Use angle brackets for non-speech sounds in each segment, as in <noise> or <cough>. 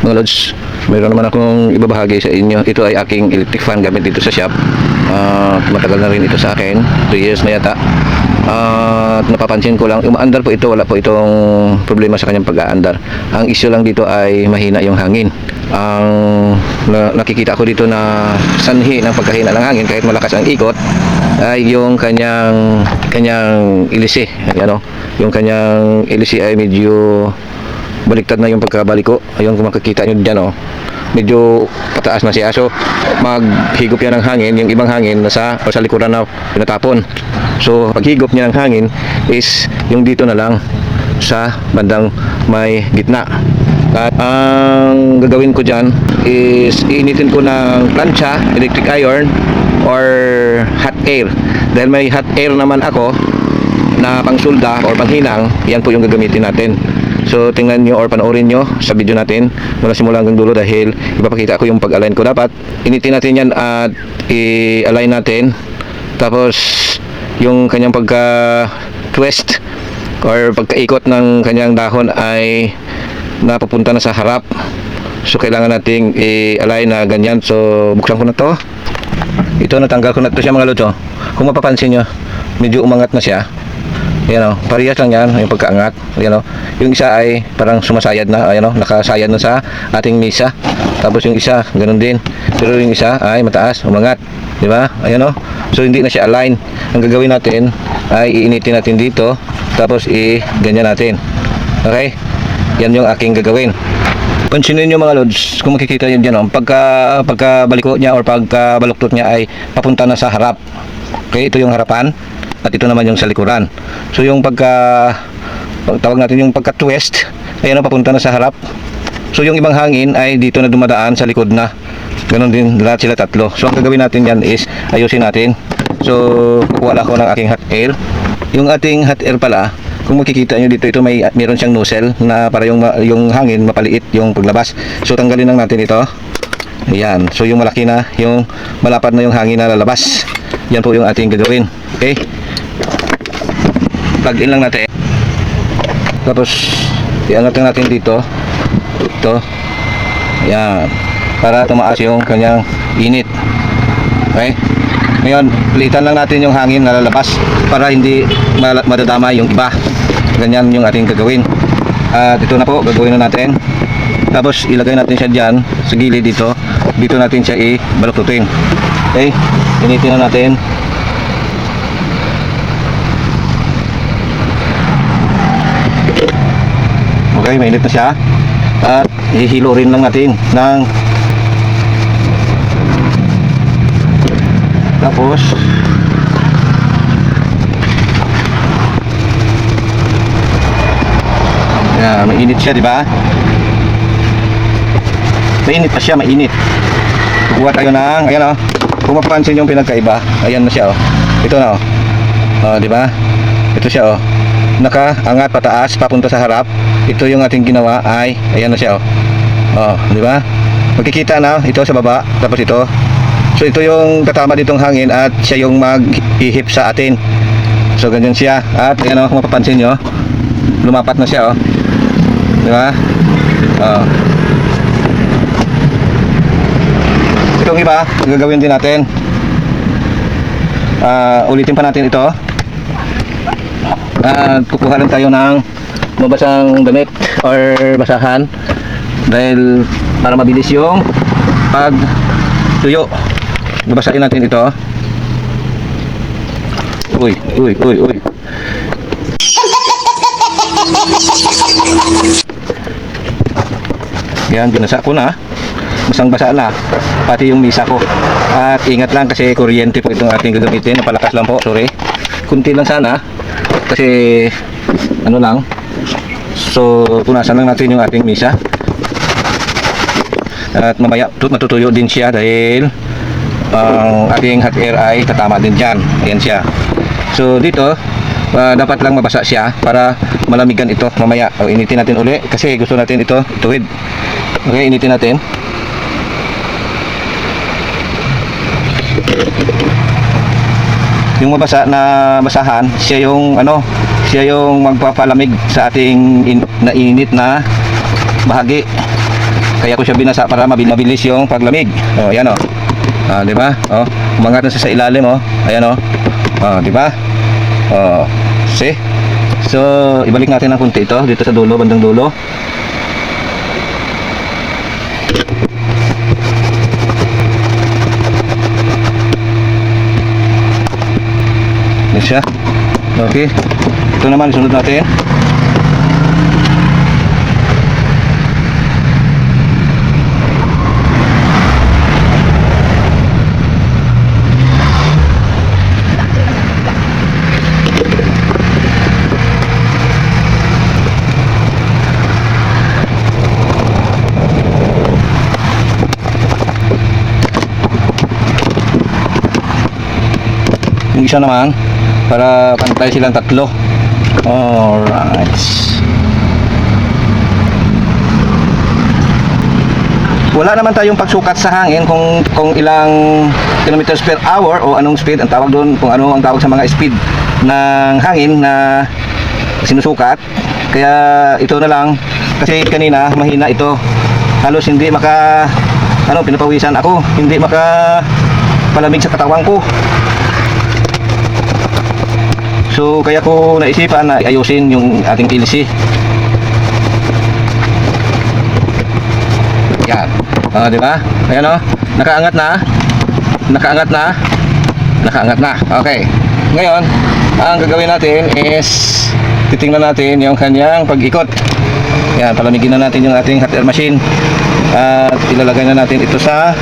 mga lods, mayroon naman akong ibabahagi sa inyo. Ito ay aking electric fan gamit dito sa shop. At matagal na rin ito sa akin. 2 years na yata. At napapansin ko lang, umaandar po ito, wala po itong problema sa kanyang pag-aandar. Ang issue lang dito ay mahina yung hangin. Ang na, nakikita ko dito na sanhi ng pagkahina ng hangin kahit malakas ang ikot ay yung kanyang kanyang ilisi. Ayan o. Yung kanyang ilisi ay medyo baliktad na yung pagkabaliko. Ayun kung makikita nyo dyan oh. Medyo pataas na siya. So, maghigop yan ng hangin. Yung ibang hangin nasa o sa likuran na pinatapon. So, paghigop niya ng hangin is yung dito na lang sa bandang may gitna. At ang gagawin ko dyan is iinitin ko ng plancha, electric iron, or hot air. Dahil may hot air naman ako na pangsulda or panghinang, yan po yung gagamitin natin. So tingnan nyo or panoorin nyo sa video natin mula simula hanggang dulo dahil ipapakita ko yung pag-align ko. Dapat initin natin yan at i-align natin. Tapos yung kanyang pagka-twist or pagkaikot ng kanyang dahon ay napupunta na sa harap. So kailangan nating i-align na ganyan. So buksan ko na to. Ito natanggal ko na to siya mga lods. oh. Kung mapapansin nyo, medyo umangat na siya. Ayan o, parehas lang yan, yung pagkaangat. Ayan o, yung isa ay parang sumasayad na, ayan o, nakasayad na sa ating misa. Tapos yung isa, ganun din. Pero yung isa ay mataas, umangat. Di ba? Ayan o. So hindi na siya align. Ang gagawin natin ay iinitin natin dito, tapos i-ganyan natin. Okay? Yan yung aking gagawin. Pansinin nyo mga lods, kung makikita nyo dyan, oh, pagka, pagka baliko niya or pagka baluktot niya ay papunta na sa harap. Okay, ito yung harapan at ito naman yung sa likuran. So yung pagka pag tawag natin yung pagka twist, ayan na papunta na sa harap. So yung ibang hangin ay dito na dumadaan sa likod na. Ganon din lahat sila tatlo. So ang gagawin natin yan is ayusin natin. So kukuha ako ng aking hot air. Yung ating hot air pala, kung makikita nyo dito, ito may meron siyang nozzle na para yung yung hangin mapaliit yung paglabas. So tanggalin lang natin ito. Ayan. So yung malaki na, yung malapad na yung hangin na lalabas. Yan po yung ating gagawin. Okay? Plug in lang natin. Tapos iangat natin dito. Ito. Ayan. Para tumaas yung kanyang init. Okay? Ngayon, pilitan lang natin yung hangin na lalabas para hindi madadama yung iba. Ganyan yung ating gagawin. At ito na po, gagawin na natin. Tapos ilagay natin siya dyan sa gilid dito. Dito natin siya i-balututin. Okay? Initin na natin. Okay, mainit na siya. At ihilo rin lang natin ng tapos Yeah, mainit siya, di ba? Mainit pa siya, mainit. Kukuha tayo ng, ayan o. Kung mapapansin yung pinagkaiba, ayan na siya o. Ito na o. O, di ba? Ito siya o. Nakaangat pataas, papunta sa harap. Ito yung ating ginawa ay, ayan na siya o. O, di ba? Magkikita na, ito sa baba, tapos ito. So ito yung tatama ditong hangin at siya yung mag-ihip sa atin. So ganyan siya. At ayan o, kung mapapansin nyo, lumapat na siya o. Di ba? Oo. Itong iba, gagawin din natin. Ah, ulitin pa natin ito. At kukuha lang tayo ng mabasang damit or basahan dahil para mabilis yung pag tuyo. Babasahin natin ito. Uy, uy, uy, uy. Yan, binasa ko na. Basang basa na. Pati yung misa ko. At ingat lang kasi kuryente po itong ating gagamitin. Napalakas lang po, sorry. Kunti lang sana. Kasi, ano lang. So, punasan lang natin yung ating misa. At mamaya, tut matutuyo din siya dahil ang ating hot air ay tatama din dyan. Ayan siya. So, dito, ah, dapat lang mabasa siya para malamigan ito mamaya. O, initin natin uli kasi gusto natin ito tuwid. Okay, initin natin. Yung mabasa na basahan, siya yung ano, siya yung magpapalamig sa ating in, na bahagi. Kaya ko siya binasa para mabil- mabilis yung paglamig. Oh, yan oh. Ah, di ba? Oh, umangat na siya sa ilalim oh. Ayan oh. Oh, di ba? Oh, see? So, ibalik natin ng kunti ito dito sa dulo, bandang dulo. Siya. Okay. Ito naman, sunod natin. Yung isa naman, para pantay silang tatlo. Alright. Wala naman tayong pagsukat sa hangin kung kung ilang kilometers per hour o anong speed ang tawag doon, kung ano ang tawag sa mga speed ng hangin na sinusukat. Kaya ito na lang kasi kanina mahina ito. Halos hindi maka ano pinapawisan ako, hindi maka palamig sa katawan ko. So kaya ko naisipan na ayusin yung ating PLC. Yan. Oh, di ba? Ayan oh. Nakaangat na. Nakaangat na. Nakaangat na. Okay. Ngayon, ang gagawin natin is titingnan natin yung kanyang pag-ikot. Yan, palamigin na natin yung ating hot air machine. At ilalagay na natin ito sa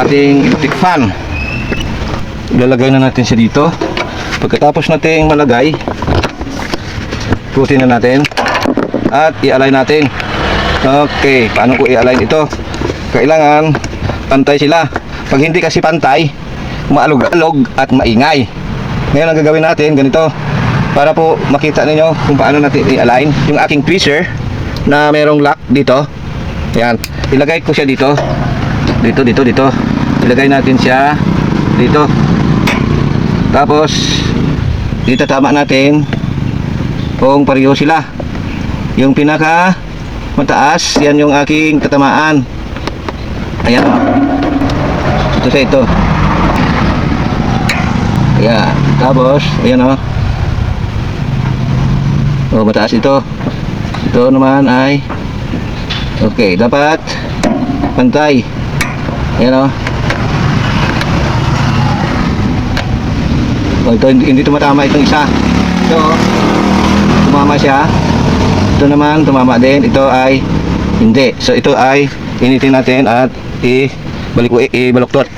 ating electric fan. Ilalagay na natin siya dito. Pagkatapos nating malagay, putin na natin at i-align natin. Okay, paano ko i-align ito? Kailangan pantay sila. Pag hindi kasi pantay, maalog-alog at maingay. Ngayon ang gagawin natin, ganito. Para po makita ninyo kung paano natin i-align yung aking tweezer na merong lock dito. Yan, ilagay ko siya dito. Dito, dito, dito. Ilagay natin siya dito. Tapos, dito tama natin kung pareho sila. Yung pinaka mataas, yan yung aking tatamaan. Ayan. Ito sa ito. Ayan. Tapos, ayan o. O, mataas ito. Ito naman ay Okay, dapat pantay. Ayan o. Oh, ito hindi, tumatama itong isa. Ito, tumama siya. Ito naman, tumama din. Ito ay hindi. So, ito ay initin natin at i-balik i-baluktot.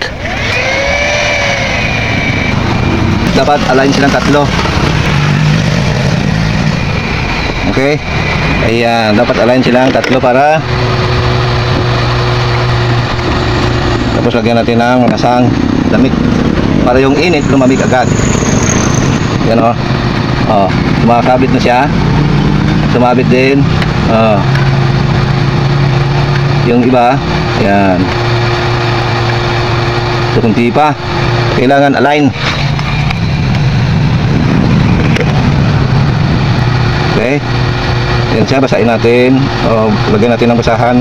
Dapat align silang tatlo. Okay? Ayan, dapat align silang tatlo para tapos lagyan natin ng masang damit para yung init lumamig agad. Yan o. Oh, sumakabit na siya. Sumabit din. Oh. Yung iba, yan. So kung pa, kailangan align. Okay. Yan siya, basahin natin. O, lagyan natin ng basahan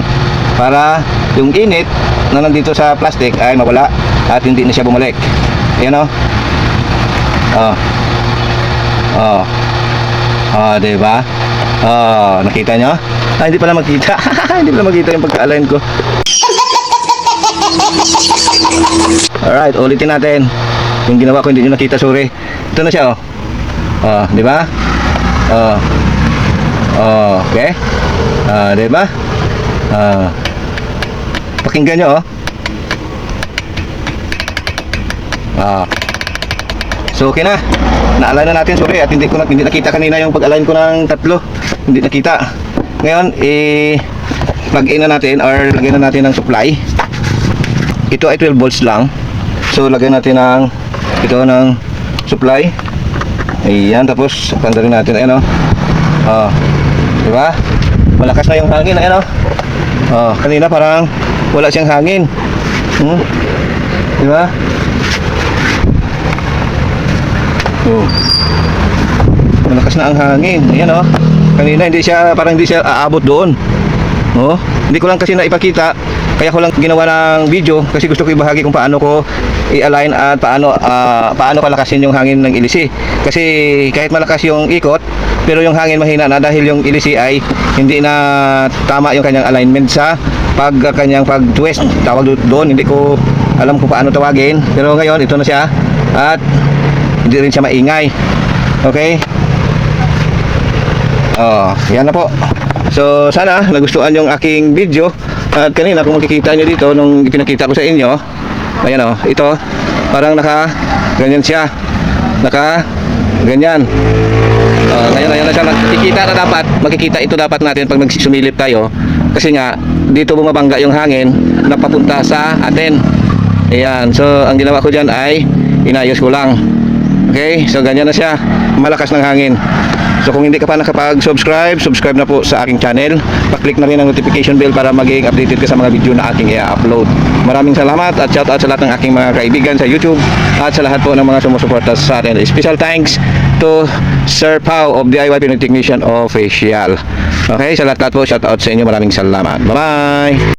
para yung init na nandito sa plastic ay mawala at hindi na siya bumalik. Yan o. Oh. Oh. Oh, di ba? Oh, nakita nyo? Ah, hindi pala makita. <laughs> hindi pala makita yung pagka-align ko. Alright, ulitin natin. Yung ginawa ko hindi nyo nakita, sorry. Ito na siya, oh. Oh, di ba? Oh. Oh, okay. Ah, di ba? Ah. Pakinggan nyo, oh. Ah. So okay na. Naalala na natin, sorry at hindi ko hindi nakita kanina yung pag-align ko ng tatlo. Hindi nakita. Ngayon, eh plug in na natin or lagyan na natin ng supply. Ito ay 12 volts lang. So lagyan natin ng ito ng supply. Ayan, tapos panda rin natin ayan oh. Oh. Di ba? Malakas na yung hangin, ayan oh. Oh, kanina parang wala siyang hangin. Hmm? Di ba? Malakas na ang hangin. Ayan oh. Kanina hindi siya parang hindi siya aabot doon. Oh, hindi ko lang kasi naipakita kaya ko lang ginawa ng video kasi gusto ko ibahagi kung paano ko i-align at paano ah, paano kalakasin yung hangin ng ilisi. Kasi kahit malakas yung ikot, pero yung hangin mahina na dahil yung ilisi ay hindi na tama yung kanyang alignment sa pag kanyang pag twist tawag do- doon hindi ko alam kung paano tawagin pero ngayon ito na siya at hindi rin siya maingay okay Oh, yan na po. So, sana nagustuhan yung aking video. At kanina, kung makikita nyo dito, nung ipinakita ko sa inyo, ayan o, ito, parang naka, ganyan siya. Naka, ganyan. Uh, ngayon, ayan na siya. Makikita na dapat, makikita ito dapat natin pag nagsumilip tayo. Kasi nga, dito bumabangga yung hangin na papunta sa atin. Ayan, so ang ginawa ko dyan ay inayos ko lang. Okay, so ganyan na siya. Malakas ng hangin. So kung hindi ka pa nakapag-subscribe, subscribe na po sa aking channel. Pa-click na rin ang notification bell para maging updated ka sa mga video na aking i-upload. Maraming salamat at shout out sa lahat ng aking mga kaibigan sa YouTube at sa lahat po ng mga sumusuporta sa atin. Special thanks to Sir Pau of DIY Pinoy Technician Official. Okay, sa lahat-lahat po, shout out sa inyo. Maraming salamat. Bye-bye!